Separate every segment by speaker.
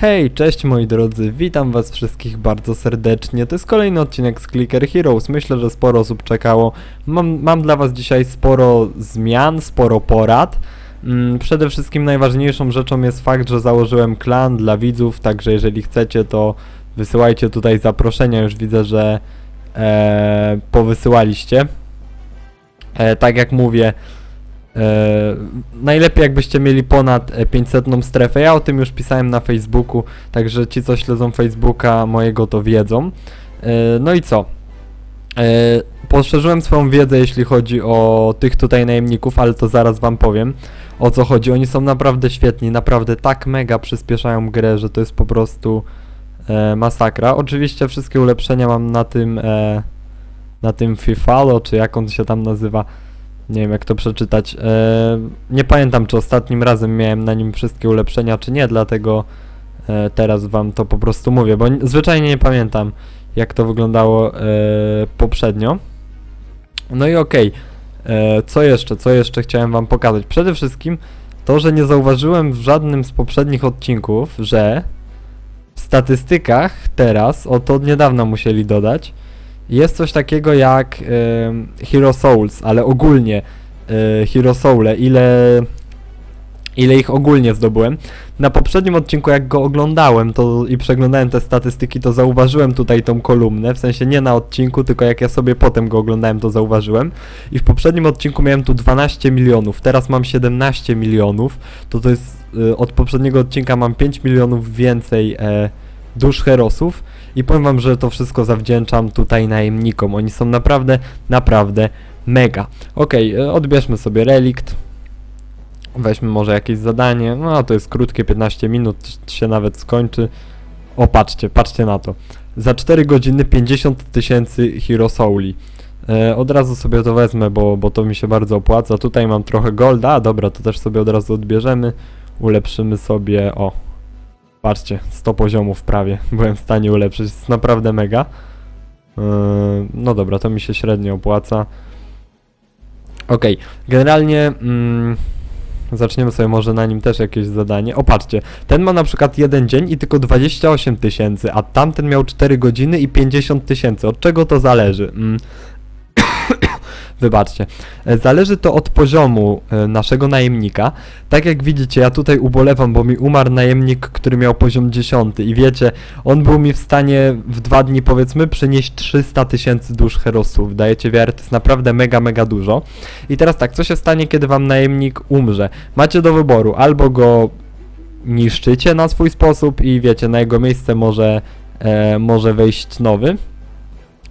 Speaker 1: Hej, cześć moi drodzy, witam was wszystkich bardzo serdecznie. To jest kolejny odcinek z Clicker Heroes. Myślę, że sporo osób czekało. Mam, mam dla was dzisiaj sporo zmian, sporo porad. Mm, przede wszystkim najważniejszą rzeczą jest fakt, że założyłem klan dla widzów, także jeżeli chcecie, to wysyłajcie tutaj zaproszenia. Już widzę, że e, powysyłaliście. E, tak jak mówię, E, najlepiej jakbyście mieli ponad e, 500 strefę. Ja o tym już pisałem na Facebooku, także ci co śledzą Facebooka mojego to wiedzą. E, no i co? E, poszerzyłem swoją wiedzę jeśli chodzi o tych tutaj najemników, ale to zaraz wam powiem o co chodzi. Oni są naprawdę świetni, naprawdę tak mega przyspieszają grę, że to jest po prostu e, masakra. Oczywiście wszystkie ulepszenia mam na tym e, na tym Fifalo, czy jak on się tam nazywa. Nie wiem jak to przeczytać. E, nie pamiętam czy ostatnim razem miałem na nim wszystkie ulepszenia, czy nie, dlatego e, teraz wam to po prostu mówię, bo zwyczajnie nie pamiętam jak to wyglądało e, poprzednio. No i okej, E, co jeszcze, co jeszcze chciałem wam pokazać? Przede wszystkim to, że nie zauważyłem w żadnym z poprzednich odcinków, że w statystykach teraz, o to od niedawna musieli dodać, jest coś takiego jak em, Hero Souls, ale ogólnie e, Hero Soule, ile, ile ich ogólnie zdobyłem. Na poprzednim odcinku jak go oglądałem to i przeglądałem te statystyki, to zauważyłem tutaj tą kolumnę, w sensie nie na odcinku, tylko jak ja sobie potem go oglądałem, to zauważyłem. I w poprzednim odcinku miałem tu 12 milionów, teraz mam 17 milionów, to to jest e, od poprzedniego odcinka mam 5 milionów więcej e, dusz herosów. I powiem wam, że to wszystko zawdzięczam tutaj najemnikom. Oni są naprawdę, naprawdę mega. Okej, e, odbierzmy sobie relikt. Weźmy może jakieś zadanie. No to jest krótkie, 15 minut się nawet skończy. O, patrzcie, patrzcie na to. Za 4 godziny 50 tysięcy Hero Souli. E, od razu sobie to wezmę, bo, bo to mi się bardzo opłaca. Tutaj mam trochę golda, dobra, to też sobie od razu odbierzemy. Ulepszymy sobie, o, Patrzcie, 100 poziomów prawie byłem w stanie ulepszyć, jest naprawdę mega. Yy, no dobra, to mi się średnio opłaca. Okej, generalnie mm, zaczniemy sobie może na nim też jakieś zadanie. O patrzcie, ten ma na przykład jeden dzień i tylko 28 tysięcy, a tamten miał 4 godziny i 50 tysięcy. Od czego to zależy? Mm. Wybaczcie. E, Zależy to od poziomu e, naszego najemnika. Tak jak widzicie, ja tutaj ubolewam, bo mi umarł najemnik, który miał poziom 10 i wiecie, on był mi w stanie w dwa dni powiedzmy przynieść 300 tysięcy dusz herosów. Dajecie wiarę, to jest naprawdę mega, mega dużo. I teraz tak, co się stanie, kiedy wam najemnik umrze? Macie do wyboru, albo go niszczycie na swój sposób i wiecie, na jego miejsce może, e, może wejść nowy,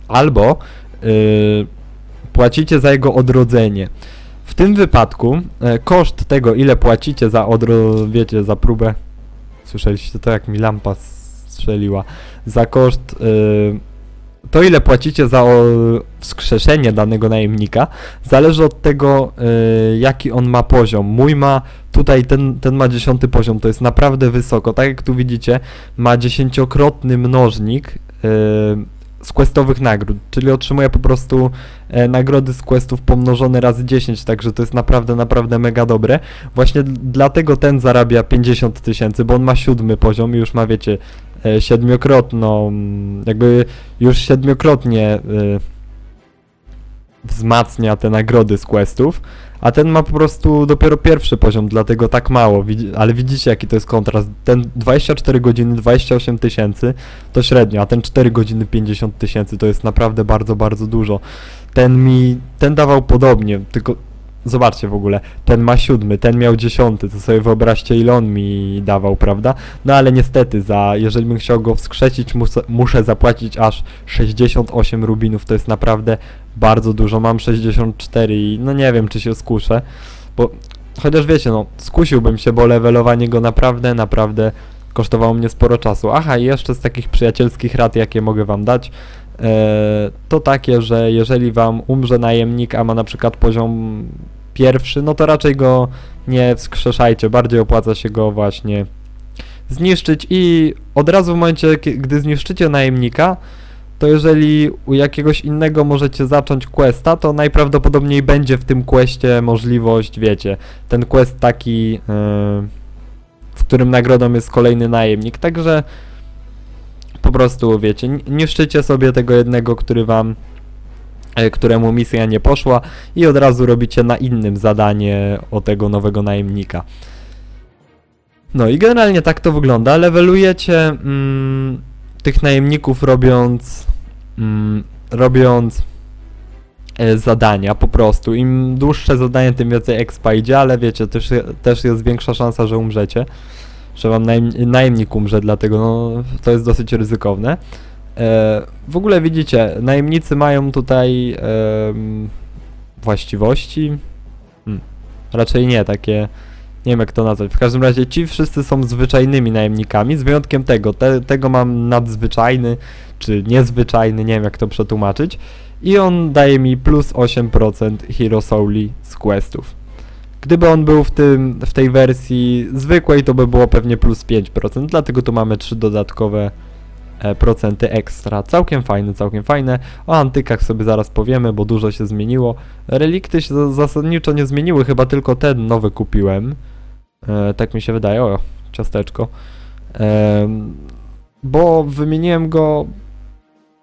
Speaker 1: albo y, płacicie za jego odrodzenie. W tym wypadku e, koszt tego, ile płacicie za odro... wiecie, za próbę... Słyszeliście to, jak mi lampa strzeliła. Za koszt... y, to, ile płacicie za o, wskrzeszenie danego najemnika, zależy od tego, y, jaki on ma poziom. Mój ma, tutaj ten, ten ma dziesiąty poziom, to jest naprawdę wysoko. Tak jak tu widzicie, ma dziesięciokrotny mnożnik y, z questowych nagród, czyli otrzymuje po prostu e, nagrody z questów pomnożone razy 10, także to jest naprawdę, naprawdę mega dobre. Właśnie dlatego ten zarabia 50 tysięcy, bo on ma siódmy poziom i już ma, wiecie, e, siedmiokrotną, jakby już siedmiokrotnie e, wzmacnia te nagrody z questów, a ten ma po prostu dopiero pierwszy poziom, dlatego tak mało, ale widzicie jaki to jest kontrast. Ten 24 godziny, 28 tysięcy to średnio, a ten 4 godziny 50 tysięcy to jest naprawdę bardzo, bardzo dużo. Ten mi, ten dawał podobnie, tylko zobaczcie w ogóle, ten ma siódmy, ten miał dziesiąty, to sobie wyobraźcie ile on mi dawał, prawda? No ale niestety, za, jeżeli bym chciał go wskrzesić, muszę, muszę zapłacić aż 68 rubinów, to jest naprawdę bardzo dużo, mam 64 i no nie wiem czy się skuszę, bo chociaż wiecie, no skusiłbym się, bo levelowanie go naprawdę, naprawdę kosztowało mnie sporo czasu. Aha, i jeszcze z takich przyjacielskich rad, jakie mogę wam dać, to takie, że jeżeli wam umrze najemnik, a ma na przykład poziom pierwszy, no to raczej go nie wskrzeszajcie, bardziej opłaca się go właśnie zniszczyć. I od razu w momencie, gdy zniszczycie najemnika, to jeżeli u jakiegoś innego możecie zacząć questa, to najprawdopodobniej będzie w tym questie możliwość, wiecie, ten quest taki, yy, w którym nagrodą jest kolejny najemnik, także po prostu wiecie, niszczycie sobie tego jednego, który wam e, któremu misja nie poszła i od razu robicie na innym zadanie o tego nowego najemnika. No i generalnie tak to wygląda. Levelujecie mm, tych najemników robiąc mm, robiąc e, zadania po prostu. Im dłuższe zadanie, tym więcej expa idzie, ale wiecie, też, też jest większa szansa, że umrzecie. Że wam najem, najemnik umrze, dlatego no, to jest dosyć ryzykowne. E, w ogóle widzicie, najemnicy mają tutaj em, właściwości. Hmm. Raczej nie, takie. Nie wiem jak to nazwać. W każdym razie ci wszyscy są zwyczajnymi najemnikami, z wyjątkiem tego. Te, tego mam nadzwyczajny, czy niezwyczajny, nie wiem jak to przetłumaczyć. I on daje mi plus 8% Hero Souli z questów. Gdyby on był w, tym, w tej wersji zwykłej, to by było pewnie plus 5%, dlatego tu mamy trzy dodatkowe e, procenty ekstra. Całkiem fajne, całkiem fajne. O antykach sobie zaraz powiemy, bo dużo się zmieniło. Relikty się za- zasadniczo nie zmieniły, chyba tylko ten nowy kupiłem. E, tak mi się wydaje. O, ciasteczko. Em, bo wymieniłem go.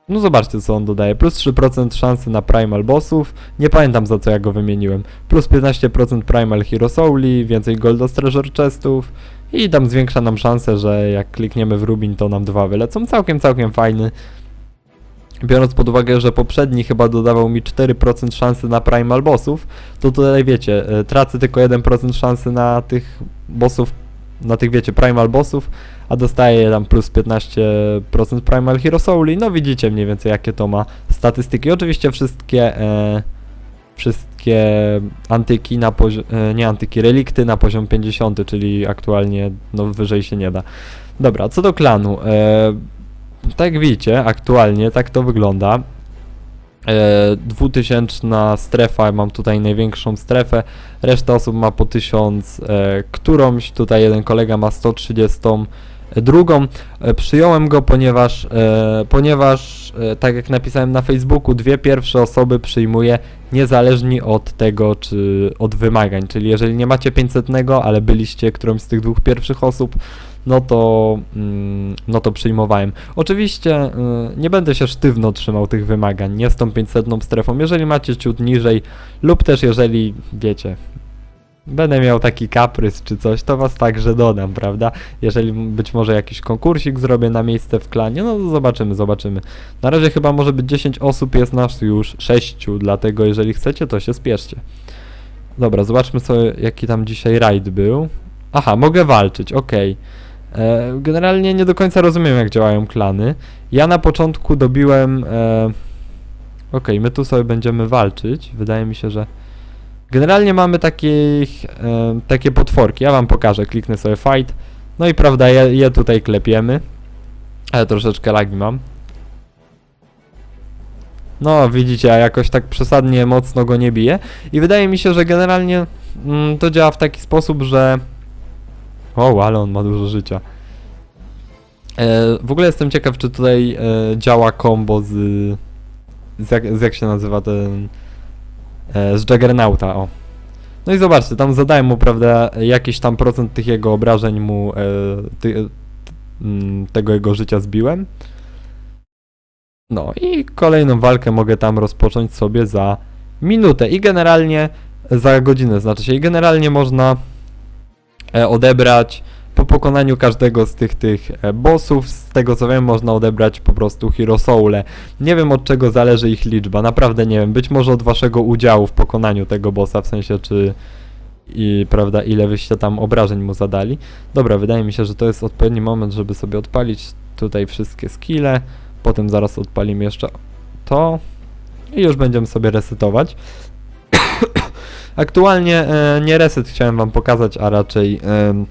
Speaker 1: No zobaczcie co on dodaje. Plus 3% szansy na Primal Bossów. Nie pamiętam za co ja go wymieniłem. Plus 15% Primal Hero Souli, więcej Goldos Treasure Chestów. I tam zwiększa nam szansę, że jak klikniemy w Rubin, to nam dwa wylecą. Całkiem, całkiem fajny. Biorąc pod uwagę, że poprzedni chyba dodawał mi 4% szansy na Primal Bossów, to tutaj wiecie, e, tracę tylko 1% szansy na tych bossów, na tych wiecie, Primal Bossów, a dostaję tam plus 15% Primal Hero Souli. No widzicie mniej więcej jakie to ma statystyki. Oczywiście wszystkie e, wszystkie antyki na poziom, e, nie antyki, relikty na poziom 50, czyli aktualnie no wyżej się nie da. Dobra, co do klanu. E, tak jak widzicie, aktualnie tak to wygląda. E, 2000 strefa, mam tutaj największą strefę, reszta osób ma po 1000 e, którąś, tutaj jeden kolega ma 130 drugą. E, przyjąłem go, ponieważ, ponieważ tak jak napisałem na Facebooku, dwie pierwsze osoby przyjmuję niezależnie od tego, czy od wymagań. Czyli jeżeli nie macie 500, ale byliście którąś z tych dwóch pierwszych osób, no to, mm, no to przyjmowałem. Oczywiście y, nie będę się sztywno trzymał tych wymagań, nie z tą 500 strefą. Jeżeli macie ciut niżej, lub też jeżeli, wiecie, będę miał taki kaprys czy coś, to was także dodam, prawda? Jeżeli być może jakiś konkursik zrobię na miejsce w klanie, no to zobaczymy, zobaczymy. Na razie chyba może być 10 osób, jest nas już 6, dlatego jeżeli chcecie, to się spieszcie. Dobra, zobaczmy sobie, jaki tam dzisiaj raid był. Aha, mogę walczyć, okej. E, Generalnie nie do końca rozumiem, jak działają klany. Ja na początku dobiłem. E... Okej, my tu sobie będziemy walczyć. Wydaje mi się, że. Generalnie mamy takich, e, takie potworki. Ja wam pokażę. Kliknę sobie fight. No i prawda, je, je tutaj klepiemy. Ale troszeczkę lagi mam. No, widzicie, ja jakoś tak przesadnie mocno go nie biję. I wydaje mi się, że generalnie mm, to działa w taki sposób, że. O, ale on ma dużo życia. E, w ogóle jestem ciekaw, czy tutaj e, działa combo z, z, jak, z jak się nazywa ten, e, z Juggernauta, o. No i zobaczcie, tam zadałem mu, prawda, jakiś tam procent tych jego obrażeń mu, e, ty, e, mm, tego jego życia zbiłem. No i kolejną walkę mogę tam rozpocząć sobie za minutę i generalnie za godzinę, znaczy się, i generalnie można odebrać po pokonaniu każdego z tych tych e, bossów, z tego co wiem, można odebrać po prostu Hero Soule. Nie wiem od czego zależy ich liczba, naprawdę nie wiem. Być może od waszego udziału w pokonaniu tego bossa, w sensie czy i prawda, ile wyście tam obrażeń mu zadali. Dobra, wydaje mi się, że to jest odpowiedni moment, żeby sobie odpalić tutaj wszystkie skille. Potem zaraz odpalimy jeszcze to i już będziemy sobie resetować. Aktualnie e, nie reset chciałem wam pokazać, a raczej em,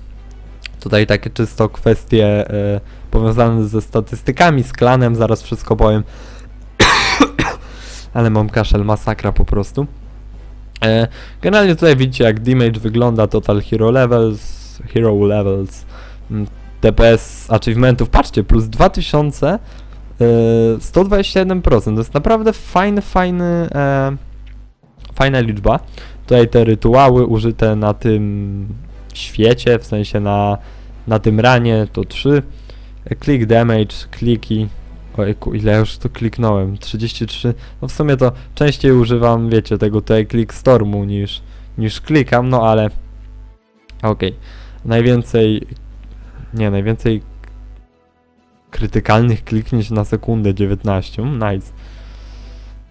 Speaker 1: tutaj takie czysto kwestie e, powiązane ze statystykami, z klanem, zaraz wszystko powiem. Ale mam kaszel, masakra po prostu. E, generalnie tutaj widzicie jak damage wygląda, total hero levels, hero levels, mm, DPS achievementów, patrzcie, plus 2000, e, 127%, to jest naprawdę fajny, fajny, e, fajna liczba. Tutaj te rytuały użyte na tym świecie, w sensie na na tym ranie to 3. E, Click damage, kliki. Ojku, ile już to kliknąłem? 33. No w sumie to częściej używam, wiecie, tego tutaj click stormu niż, niż klikam, no ale okej. Najwięcej, nie, najwięcej krytykalnych kliknięć na sekundę 19. Mm, Nice.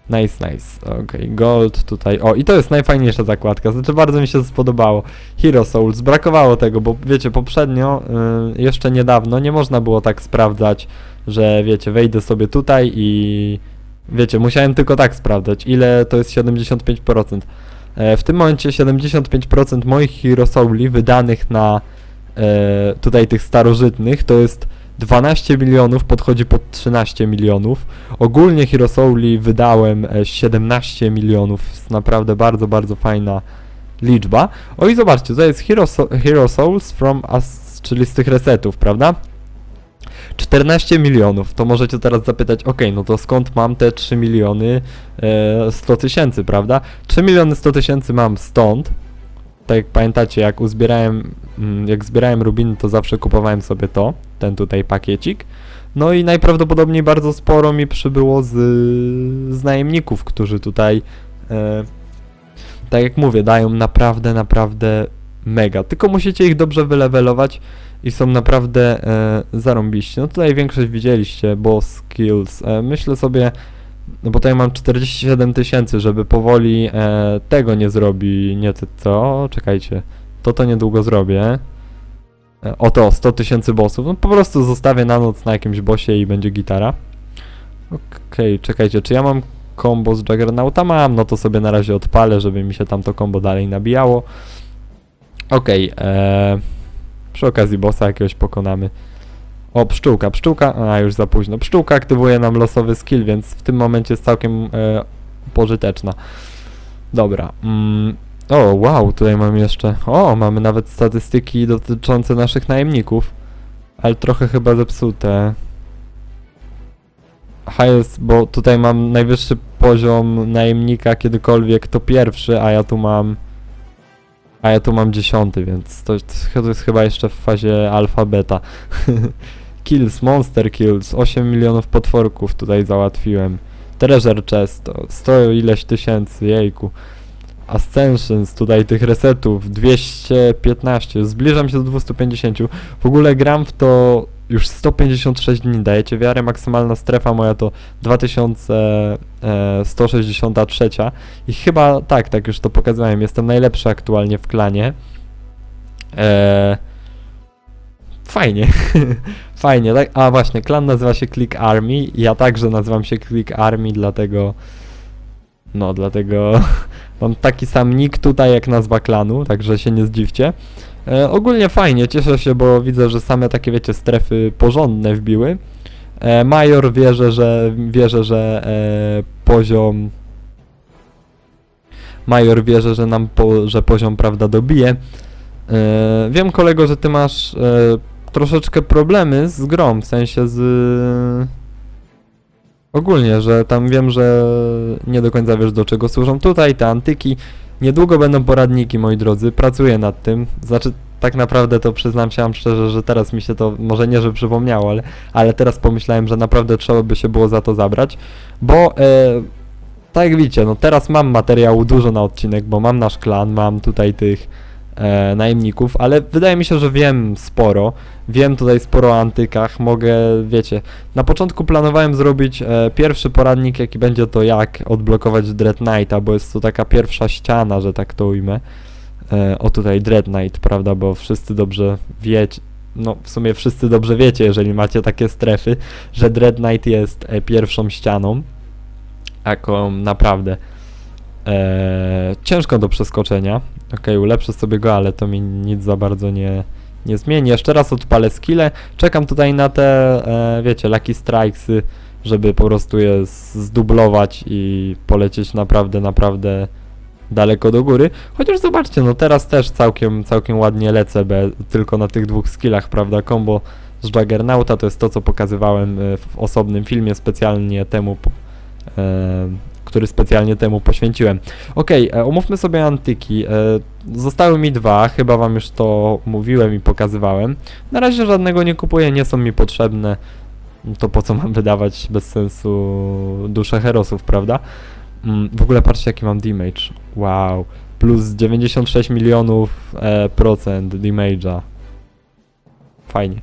Speaker 1: Nice, nice. Okej, gold tutaj. O, i to jest najfajniejsza zakładka. Znaczy, bardzo mi się spodobało. Hero Souls. Brakowało tego, bo wiecie, poprzednio, y, jeszcze niedawno, nie można było tak sprawdzać, że wiecie, wejdę sobie tutaj i wiecie, musiałem tylko tak sprawdzać, ile to jest 75%. E, w tym momencie 75% moich Hero Souli wydanych na e, tutaj tych starożytnych to jest 12 milionów, podchodzi pod 13 milionów. Ogólnie Hero Souli wydałem e, 17 milionów, jest naprawdę bardzo, bardzo fajna liczba. O i zobaczcie, to jest Hero, Hero Souls from us, czyli z tych resetów, prawda? 14 milionów, to możecie teraz zapytać, ok, no to skąd mam te 3 miliony e, 100 tysięcy, prawda? 3 miliony 100 tysięcy mam stąd, tak jak pamiętacie, jak uzbierałem, jak zbierałem rubiny, to zawsze kupowałem sobie to, ten tutaj pakiecik. No i najprawdopodobniej bardzo sporo mi przybyło z, z najemników, którzy tutaj, e, tak jak mówię, dają naprawdę, naprawdę mega. Tylko musicie ich dobrze wylewelować i są naprawdę e, zarąbiście. No tutaj większość widzieliście, bo skills. E, myślę sobie, no bo tutaj mam 47 tysięcy, żeby powoli e, tego nie zrobi, nie co, czekajcie, to to niedługo zrobię. E, oto, 100 tysięcy bossów, no po prostu zostawię na noc na jakimś bossie i będzie gitara. Okej, czekajcie, czy ja mam combo z Juggernauta? Mam, no to sobie na razie odpalę, żeby mi się tam to combo dalej nabijało. Okej, e, przy okazji bossa jakiegoś pokonamy. O, pszczółka, pszczółka, a już za późno. Pszczółka aktywuje nam losowy skill, więc w tym momencie jest całkiem e, pożyteczna. Dobra. Mm, o, wow, tutaj mam jeszcze. O, mamy nawet statystyki dotyczące naszych najemników. Ale trochę chyba zepsute. Highest, bo tutaj mam najwyższy poziom najemnika kiedykolwiek, to pierwszy, a ja tu mam. A ja tu mam dziesiąty, więc to, to jest chyba jeszcze w fazie alfa beta. kills, monster kills, 8 milionów potworków tutaj załatwiłem. Treasure chest, to 100 ileś tysięcy, jejku. Ascensions, tutaj tych resetów, 215, zbliżam się do 250. W ogóle gram w to już 156 dni, dajecie wiarę, maksymalna strefa moja to 2163 i chyba, tak, tak już to pokazałem, jestem najlepszy aktualnie w klanie. Eee, fajnie, fajnie, tak? A właśnie, klan nazywa się Click Army, ja także nazywam się Click Army, dlatego, no, dlatego mam taki sam nick tutaj jak nazwa klanu, także się nie zdziwcie. E, ogólnie fajnie, cieszę się, bo widzę, że same takie, wiecie, strefy porządne wbiły. E, Major wierzę, że, wierzę, że e, poziom... Major wierzę, że nam, po, że poziom, prawda, dobije. E, wiem, kolego, że ty masz e, troszeczkę problemy z grą, w sensie z... Ogólnie, że tam wiem, że nie do końca wiesz do czego służą tutaj te antyki. Niedługo będą poradniki, moi drodzy, pracuję nad tym. Znaczy, tak naprawdę to przyznam się wam szczerze, że teraz mi się to, może nie, że przypomniało, ale, ale teraz pomyślałem, że naprawdę trzeba by się było za to zabrać, bo e, tak jak widzicie, no teraz mam materiału dużo na odcinek, bo mam nasz klan, mam tutaj tych e, najemników, ale wydaje mi się, że wiem sporo. Wiem tutaj sporo o antykach, mogę, wiecie, na początku planowałem zrobić e, pierwszy poradnik, jaki będzie to jak odblokować Dread Knighta, bo jest to taka pierwsza ściana, że tak to ujmę. E, o tutaj Dread Knight, prawda, bo wszyscy dobrze wiecie, no w sumie wszyscy dobrze wiecie, jeżeli macie takie strefy, że Dread Knight jest e, pierwszą ścianą, jaką naprawdę e, ciężko do przeskoczenia. Okej, ulepszę sobie go, ale to mi nic za bardzo nie, nie zmieni. Jeszcze raz odpalę skille. Czekam tutaj na te, e, wiecie, Lucky Strikesy, żeby po prostu je zdublować i polecieć naprawdę, naprawdę daleko do góry. Chociaż zobaczcie, no teraz też całkiem, całkiem ładnie lecę, be, tylko na tych dwóch skillach, prawda? Combo z Juggernauta to jest to, co pokazywałem e, w osobnym filmie specjalnie temu, e, który specjalnie temu poświęciłem. Okej, e, omówmy sobie antyki. E, zostały mi dwa, chyba wam już to mówiłem i pokazywałem. Na razie żadnego nie kupuję, nie są mi potrzebne. To po co mam wydawać bez sensu duszę herosów, prawda? Mm, w ogóle patrzcie jaki mam damage. Wow. Plus 96 milionów e, procent damage'a. Fajnie.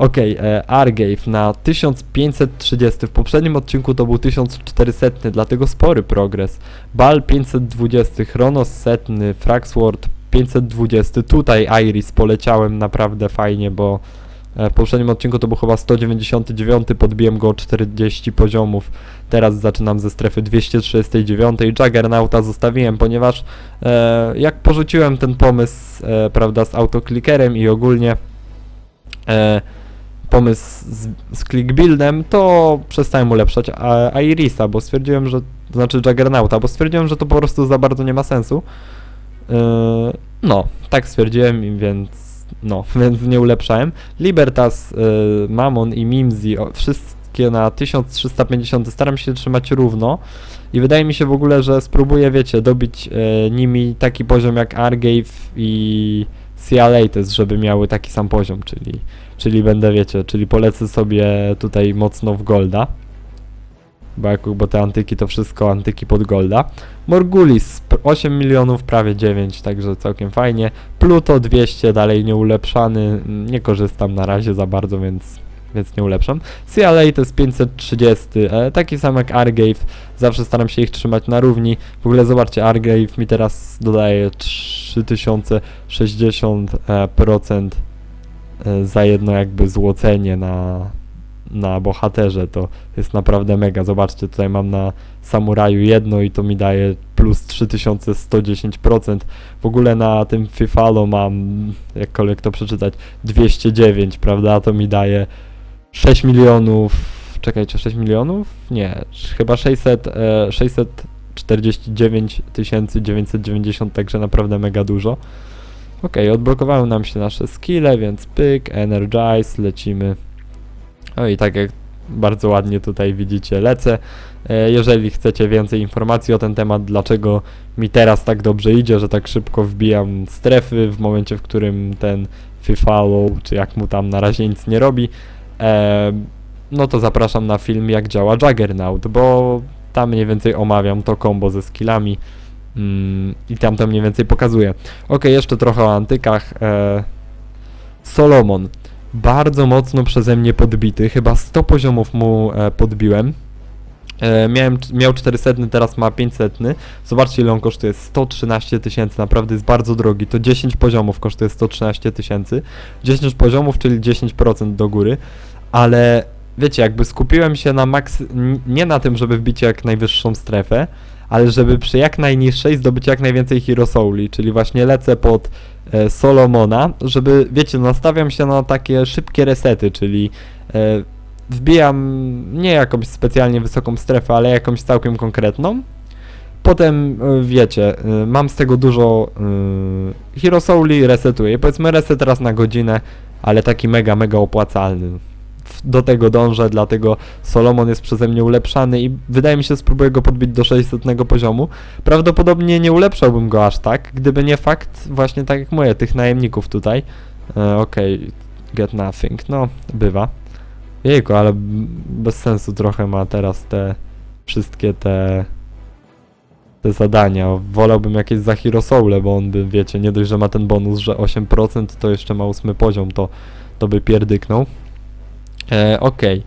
Speaker 1: Okej, e, Argave na 1530. W poprzednim odcinku to był 1400, dlatego spory progres. Bal 520, Chronos setny, Fraxword 520. Tutaj Iris poleciałem naprawdę fajnie, bo e, w poprzednim odcinku to był chyba 199, podbiłem go o 40 poziomów. Teraz zaczynam ze strefy 239. Juggernauta zostawiłem, ponieważ e, jak porzuciłem ten pomysł, e, prawda, z autoklikerem i ogólnie e, pomysł z, z to przestałem ulepszać a, Irisa, bo stwierdziłem, że, to znaczy Juggernauta, bo stwierdziłem, że to po prostu za bardzo nie ma sensu. Yy, no, tak stwierdziłem, więc no, więc nie ulepszałem. Libertas, yy, Mammon i Mimsy, o, wszystkie na 1350 staram się trzymać równo i wydaje mi się w ogóle, że spróbuję, wiecie, dobić yy, nimi taki poziom jak Argave i Cialates, żeby miały taki sam poziom, czyli Czyli będę, wiecie, czyli polecę sobie tutaj mocno w Golda. Bo, jak, bo te antyki to wszystko antyki pod Golda. Morgulis 8 milionów, prawie 9, także całkiem fajnie. Pluto 200, dalej nieulepszany. Nie korzystam na razie za bardzo, więc, więc nie ulepszam. CLA to jest 530, e, taki sam jak Argave. Zawsze staram się ich trzymać na równi. W ogóle zobaczcie, Argave mi teraz dodaje 3060% e, za jedno jakby złocenie na, na bohaterze, to jest naprawdę mega. Zobaczcie, tutaj mam na samuraju jedno i to mi daje plus 3110%. W ogóle na tym Fifalo mam, jakkolwiek to przeczytać, 209, prawda? To mi daje 6 milionów, czekajcie, 6 milionów? Nie, chyba 600, e, 649 990, także naprawdę mega dużo. Ok, odblokowały nam się nasze skille, więc pyk, energize, lecimy. No i tak jak bardzo ładnie tutaj widzicie, lecę. E, Jeżeli chcecie więcej informacji o ten temat, dlaczego mi teraz tak dobrze idzie, że tak szybko wbijam strefy w momencie, w którym ten Fifalo, czy jak mu tam na razie nic nie robi, e, no to zapraszam na film jak działa Juggernaut, bo tam mniej więcej omawiam to combo ze skillami mm, i tam to mniej więcej pokazuję. Ok, jeszcze trochę o antykach. E, Solomon. Bardzo mocno przeze mnie podbity, chyba 100 poziomów mu e, podbiłem. E, miałem, miał 400, teraz ma 500. Zobaczcie ile on kosztuje, 113 tysięcy, naprawdę jest bardzo drogi. To 10 poziomów kosztuje 113 tysięcy. 10 poziomów, czyli 10% do góry. Ale wiecie, jakby skupiłem się na maks... nie na tym, żeby wbić jak najwyższą strefę, ale żeby przy jak najniższej zdobyć jak najwięcej Hero Souli, czyli właśnie lecę pod e, Solomona, żeby, wiecie, nastawiam się na takie szybkie resety, czyli e, wbijam nie jakąś specjalnie wysoką strefę, ale jakąś całkiem konkretną. Potem, e, wiecie, e, mam z tego dużo e, Hero Souli, resetuję. Powiedzmy reset raz na godzinę, ale taki mega, mega opłacalny. Do tego dążę, dlatego Solomon jest przeze mnie ulepszany i wydaje mi się, spróbuję go podbić do 600 poziomu. Prawdopodobnie nie ulepszałbym go aż tak, gdyby nie fakt, właśnie tak jak moje, tych najemników tutaj. E, Okej, get nothing, no, bywa. Jejku, ale bez sensu trochę ma teraz te wszystkie te te zadania. Wolałbym jakieś za Soule, bo on by, wiecie, nie dość, że ma ten bonus, że 8%, to jeszcze ma ósmy poziom, to, to by pierdyknął. E, Okej.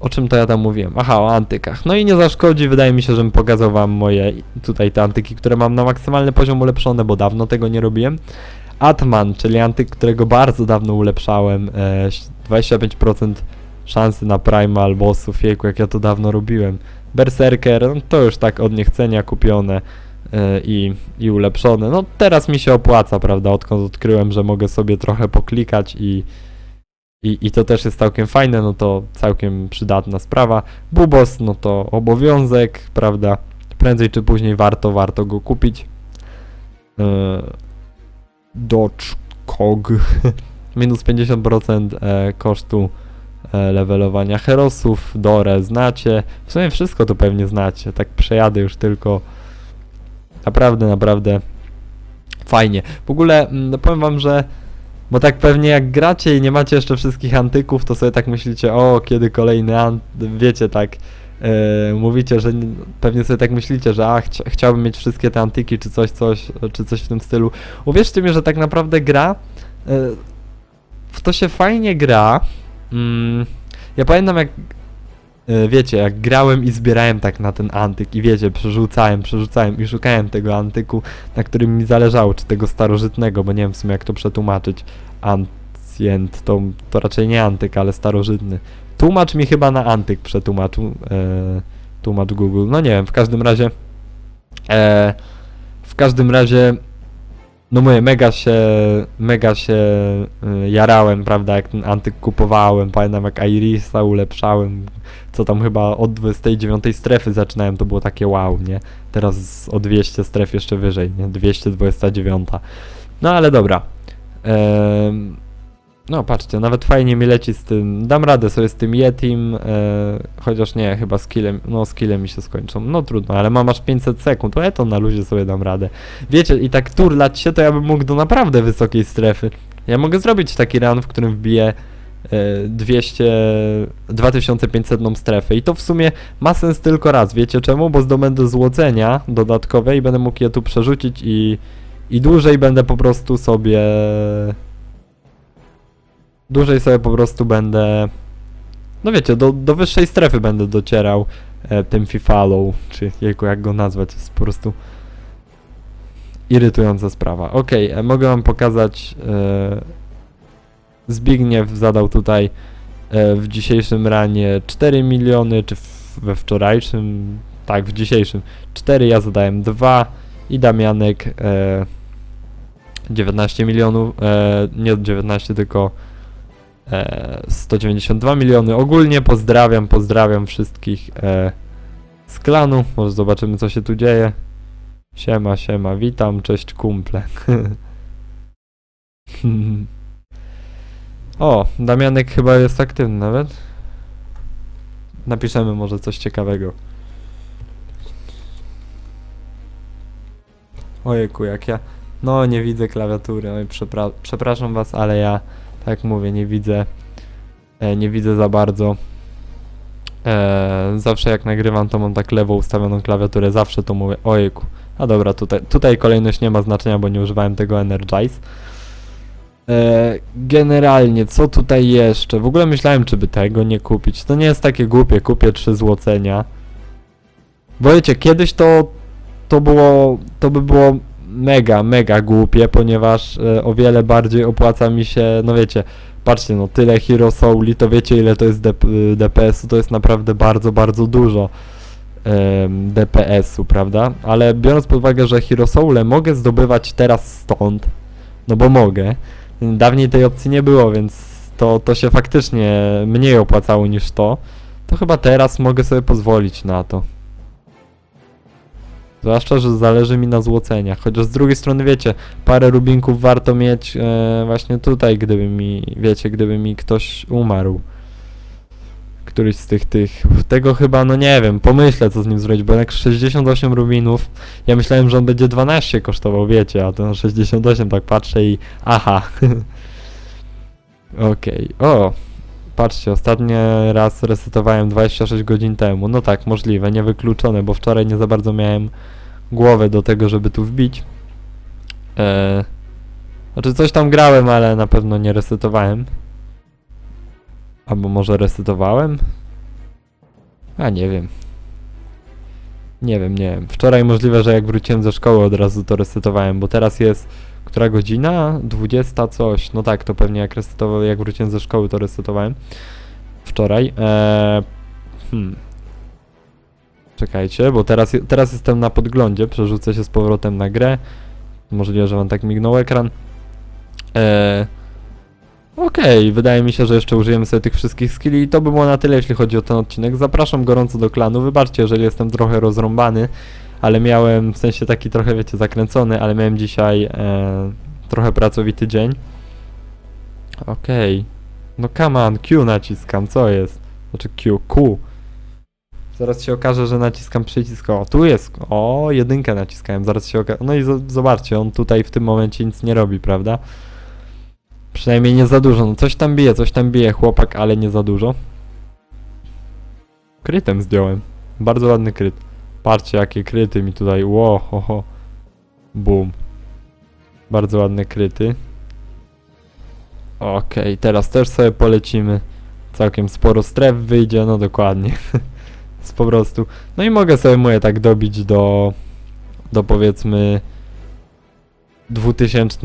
Speaker 1: O czym to ja tam mówiłem? Aha, o antykach. No i nie zaszkodzi, wydaje mi się, żebym pokazał wam moje tutaj te antyki, które mam na maksymalny poziom ulepszone, bo dawno tego nie robiłem. Atman, czyli antyk, którego bardzo dawno ulepszałem. E, 25% szansy na primal bossów, jejku, jak ja to dawno robiłem. Berserker, no to już tak od niechcenia kupione e, i, i ulepszone. No teraz mi się opłaca, prawda, odkąd odkryłem, że mogę sobie trochę poklikać i, i, i to też jest całkiem fajne, no to całkiem przydatna sprawa. Bubos, no to obowiązek, prawda, prędzej czy później warto, warto go kupić. E, Dodge Cog minus 50% e, kosztu e, levelowania herosów, Dore znacie, w sumie wszystko to pewnie znacie, tak przejadę już tylko naprawdę, naprawdę fajnie. W ogóle mm, powiem wam, że bo tak pewnie jak gracie i nie macie jeszcze wszystkich antyków, to sobie tak myślicie, o kiedy kolejny ant... wiecie tak, e, mówicie, że nie- pewnie sobie tak myślicie, że a, chcia, chciałbym mieć wszystkie te antyki, czy coś, coś, czy coś w tym stylu. Uwierzcie mi, że tak naprawdę gra, e, w to się fajnie gra. Mm, ja pamiętam jak, wiecie, jak grałem i zbierałem tak na ten antyk i wiecie, przerzucałem, przerzucałem i szukałem tego antyku, na którym mi zależało, czy tego starożytnego, bo nie wiem w sumie jak to przetłumaczyć. Ancient, to, to raczej nie antyk, ale starożytny. Tłumacz mi chyba na antyk przetłumaczył, e, tłumacz Google, no nie wiem, w każdym razie, e, w każdym razie, no mówię, mega się, mega się y, jarałem, prawda, jak ten antyk kupowałem, pamiętam jak Irisa ulepszałem, co tam chyba od 29 strefy zaczynałem, to było takie wow, nie? Teraz o 200 stref jeszcze wyżej, nie? 229. No ale dobra. Em, no patrzcie, nawet fajnie mi leci z tym, dam radę sobie z tym Yetim, e, chociaż nie, chyba skillem, no skillem mi się skończą, no trudno, ale mam aż 500 sekund, ja to na luzie sobie dam radę. Wiecie, i tak turlać się, to ja bym mógł do naprawdę wysokiej strefy. Ja mogę zrobić taki run, w którym wbiję e, 200, 2500 strefę i to w sumie ma sens tylko raz, wiecie czemu? Bo zdobędę złocenia dodatkowe i będę mógł je tu przerzucić i, i dłużej będę po prostu sobie... Dłużej sobie po prostu będę... No wiecie, do, do wyższej strefy będę docierał e, tym Fifalą, czy jego, jak go nazwać, jest po prostu irytująca sprawa. Okej, e, mogę wam pokazać. E, Zbigniew zadał tutaj e, w dzisiejszym ranie 4 miliony, czy w, we wczorajszym, tak, w dzisiejszym 4, ja zadałem 2 i Damianek e, 19 milionów, e, nie 19, tylko 192 miliony. Ogólnie pozdrawiam, pozdrawiam wszystkich e, z klanu. Może zobaczymy, co się tu dzieje. Siema, siema, witam, cześć kumple. o, Damianek chyba jest aktywny nawet. Napiszemy może coś ciekawego. Ojejku, jak ja... No, nie widzę klawiatury. Oj, przepra przepraszam was, ale ja, jak mówię, nie widzę... E, nie widzę za bardzo. E, zawsze jak nagrywam, to mam tak lewo ustawioną klawiaturę. Zawsze to mówię. Ojejku. A dobra, tutaj, tutaj kolejność nie ma znaczenia, bo nie używałem tego Energize. E, generalnie, co tutaj jeszcze? W ogóle myślałem, czy by tego nie kupić. To nie jest takie głupie, kupię trzy złocenia. Bo wiecie, kiedyś to, to było, to by było mega, mega głupie, ponieważ e, o wiele bardziej opłaca mi się, no wiecie, patrzcie, no tyle Hero Souli, to wiecie ile to jest DP, DPS-u, to jest naprawdę bardzo, bardzo dużo em, DPS-u, prawda? Ale biorąc pod uwagę, że Hero Soule mogę zdobywać teraz stąd, no bo mogę, dawniej tej opcji nie było, więc to, to się faktycznie mniej opłacało niż to, to chyba teraz mogę sobie pozwolić na to. Zwłaszcza, że zależy mi na złoceniach, chociaż z drugiej strony wiecie, parę rubinków warto mieć e, właśnie tutaj, gdyby mi, wiecie, gdyby mi ktoś umarł. Któryś z tych, tych, tego chyba, no nie wiem, pomyślę co z nim zrobić, bo jak 68 rubinów, ja myślałem, że on będzie 12 kosztował, wiecie, a ten 68 tak patrzę i aha. Okej, o, patrzcie, ostatni raz resetowałem 26 godzin temu, no tak, możliwe, niewykluczone, bo wczoraj nie za bardzo miałem głowę do tego, żeby tu wbić. Eee, znaczy coś tam grałem, ale na pewno nie resetowałem. Albo może resetowałem? A nie wiem. Nie wiem, nie wiem. Wczoraj możliwe, że jak wróciłem ze szkoły od razu to resetowałem, bo teraz jest która godzina? 20 coś. No tak, to pewnie jak resetował, jak wróciłem ze szkoły to resetowałem. Wczoraj. Eee, hmm. Czekajcie, bo teraz, teraz jestem na podglądzie, przerzucę się z powrotem na grę. Możliwe, że wam tak mignął ekran. Eee, Okej, wydaje mi się, że jeszcze użyjemy sobie tych wszystkich skilli i to by było na tyle, jeśli chodzi o ten odcinek. Zapraszam gorąco do klanu. Wybaczcie, jeżeli jestem trochę rozrąbany, ale miałem, w sensie taki trochę, wiecie, zakręcony, ale miałem dzisiaj e, trochę pracowity dzień. Okej. No come on, Q naciskam, co jest? Znaczy Q, Q. Zaraz się okaże, że naciskam przycisk. O, tu jest. O, jedynkę naciskałem. Zaraz się okaże. No i zobaczcie, on tutaj w tym momencie nic nie robi, prawda? Przynajmniej nie za dużo. No coś tam bije, coś tam bije chłopak, ale nie za dużo. Krytem zdjąłem. Bardzo ładny kryt. Patrzcie, jakie kryty mi tutaj. Ło, ho, ho. Boom. Bardzo ładne kryty. Okej, teraz też sobie polecimy. Całkiem sporo stref wyjdzie, no dokładnie. Z po prostu. No i mogę sobie moje tak dobić do, do powiedzmy 2000,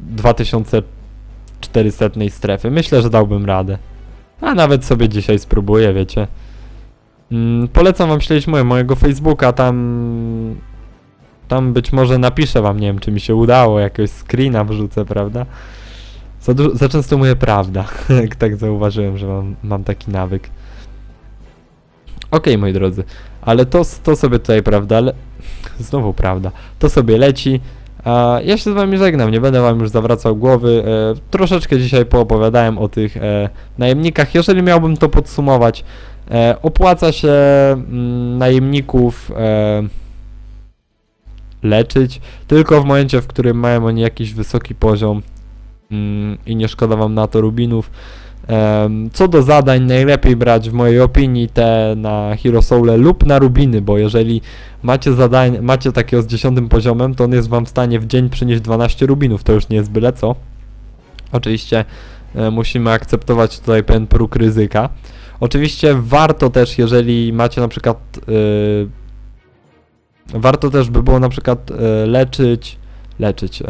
Speaker 1: 2400 strefy. Myślę, że dałbym radę. A nawet sobie dzisiaj spróbuję, wiecie. Mm, polecam wam śledzić moje, mojego Facebooka, tam tam być może napiszę wam, nie wiem, czy mi się udało, jakiegoś screena wrzucę, prawda? Za, za często mówię prawda, jak tak zauważyłem, że mam, mam taki nawyk. Okej, moi drodzy, ale to, to sobie tutaj, prawda, le... znowu prawda, to sobie leci. A ja się z wami żegnam, nie będę wam już zawracał głowy. E, troszeczkę dzisiaj poopowiadałem o tych e, najemnikach. Jeżeli miałbym to podsumować, opłaca się mm, najemników e, leczyć, tylko w momencie, w którym mają oni jakiś wysoki poziom mm, i nie szkoda wam na to rubinów. Em, co do zadań, najlepiej brać w mojej opinii te na Hero lub na rubiny, bo jeżeli macie zadań, macie takiego z 10 poziomem, to on jest wam w stanie w dzień przynieść 12 rubinów, to już nie jest byle co. Oczywiście e, musimy akceptować tutaj pewien próg ryzyka. Oczywiście warto też, jeżeli macie na przykład e, warto też by było na przykład e, leczyć leczyć e,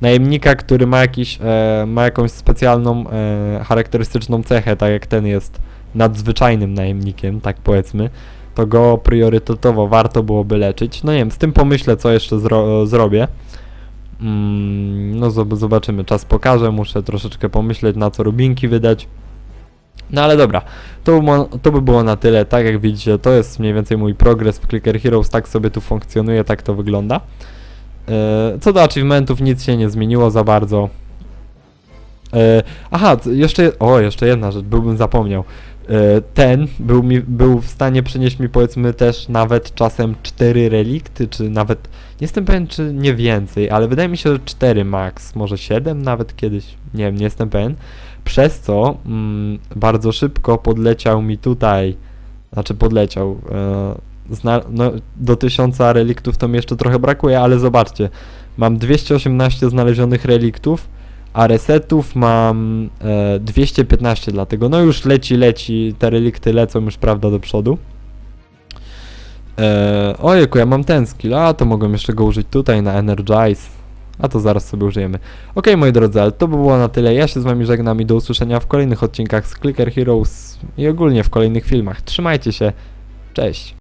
Speaker 1: najemnika, który ma jakiś e, ma jakąś specjalną e, charakterystyczną cechę, tak jak ten jest nadzwyczajnym najemnikiem, tak powiedzmy, to go priorytetowo warto byłoby leczyć. No nie wiem, z tym pomyślę, co jeszcze zro zrobię. Mm, no zob- zobaczymy, czas pokaże, muszę troszeczkę pomyśleć, na co rubinki wydać. No ale dobra, to, to by było na tyle. Tak jak widzicie, to jest mniej więcej mój progres w Clicker Heroes, tak sobie tu funkcjonuje, tak to wygląda. E, Co do achievementów, nic się nie zmieniło za bardzo. E, Aha, jeszcze, o, jeszcze jedna rzecz, byłbym zapomniał. E, Ten był, mi, był w stanie przynieść mi powiedzmy też nawet czasem 4 relikty, czy nawet, nie jestem pewien czy nie więcej, ale wydaje mi się, że 4 max, może 7 nawet kiedyś, nie wiem, nie jestem pewien. Przez co mm, bardzo szybko podleciał mi tutaj, znaczy podleciał, e, zna, no, do 1000 reliktów to mi jeszcze trochę brakuje, ale zobaczcie, mam 218 znalezionych reliktów, a resetów mam e, 215, dlatego. No już leci, leci, te relikty lecą już, prawda, do przodu. E, ojejku, ja mam ten skill, a to mogłem jeszcze go użyć tutaj na Energize, a to zaraz sobie użyjemy. Ok, moi drodzy, ale to by było na tyle, ja się z wami żegnam i do usłyszenia w kolejnych odcinkach z Clicker Heroes i ogólnie w kolejnych filmach. Trzymajcie się, cześć!